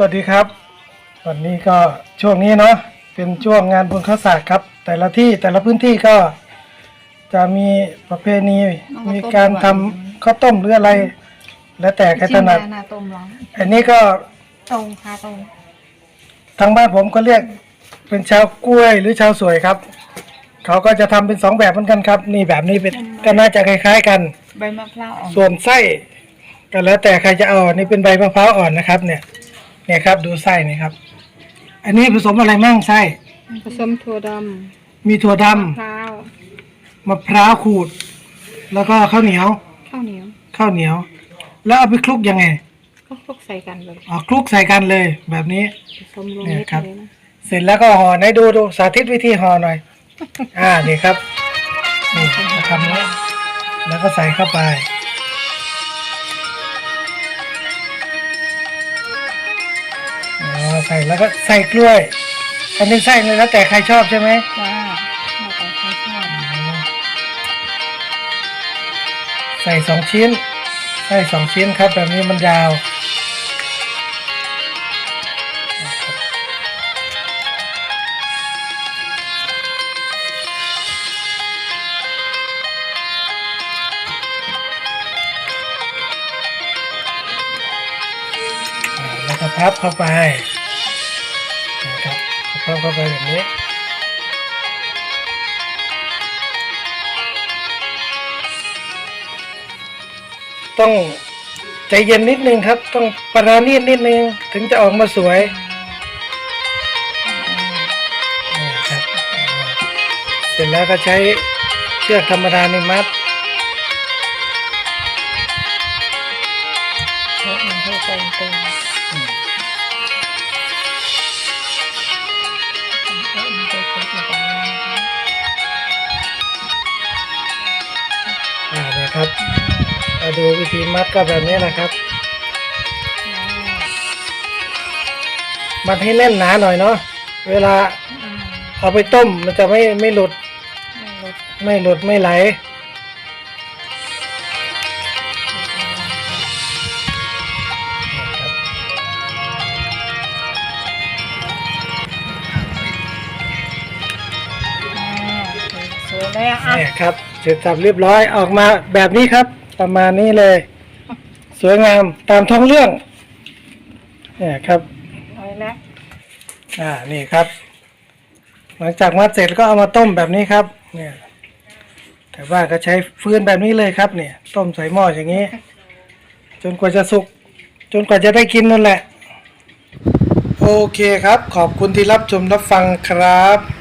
สวัสดีครับ วันนี้ก็ช่วงนี้เนาะเป็นช่วงงานบุญข้าวสากครับ แต่ละที่แต่ละพื้นที่ก็จะมีประเพณีเอามาต้มมีการทำข้าวต้มหรืออะไร แล้วแต่ใครถนัดชิมนาต้มร้อนอันนี้ก็ตรงค่ะตรงทางบ้านผมก็เรียกเป็นชาวกล้วยหรือชาวสวยครับ เขาก็จะทำเป็นสองแบบเหมือนกันครับ นี่แบบนี้เป็นก็น่าจะคล้ายๆกัน ใบมะพร้าวอ่อนส่วนไส้ก็แล้วแต่ใครจะเอาอันนี่เป็นใบมะพร้าวอ่อนนะครับ เนี่ย เนี่ยครับ ดูไส้นี่ครับ อันนี้ผสมอะไรมั่งไส้ ผสมถั่วดมีถั่วดำำมะพร้าวมะพร้าวขูด แล้วก็ข้าวเหนียว ข้าวเหนียวข้าวเหนียว แล้วเอาไปคลุกยังไงก็คลุกใส่กันเลยอ๋อคลุกใส่กันเลยแบบนี้ ผสมลงเนี่ยนิดครับ เลยนะเสร็จแล้วก็ห่อไหนดูดูสาธิตวิธีห่อหน่อย อ่านี่ครับนี่ทำแล้วแล้วก็ใส่เข้าไป ใส่แล้วก็ใส่กล้วย อันนี้ใส่เลยแล้วแต่ใครชอบใช่ไหมจ้าแล้วแต่ใครชอบใส่สองชิ้น ใส่สองชิ้นครับ แบบนี้มันยาว แล้วก็พับเข้าไป นะครับพับเข้าไปแบบนี้ต้องใจเย็นนิดนึงครับ ต้องประราณีตนิดนึง ถึงจะออกมาสวยเสร็จแล้วก็ใช้เชือกธรรมดาในมัด ดูวิธีมัดก็แบบนี้นะครับ มัดให้แน่นหนาหน่อยเนาะเวลาอ่าเอาไปต้มมันจะไม่ไม่หลุด ไม่ลดไม่หลุดไม่ไหลอ่าสวยเลยอะ เนี่ยครับ เสร็จสับเรียบร้อยออกมาแบบนี้ครับ ประมาณนี้เลย สวยงามตามท้องเรื่อง เนี่ยครับเอาแล้วอ่านี่ครับ หลังจากมัดเสร็จก็เอามาต้มแบบนี้ครับ เนี่ยแต่ว่าก็ใช้ฟืนแบบนี้เลยครับ เนี่ย ต้มใส่หม้ออย่างนี้ จนกว่าจะสุก จนกว่าจะได้กินนั่นแหละ โอเคครับ ขอบคุณที่รับชมรับฟังครับ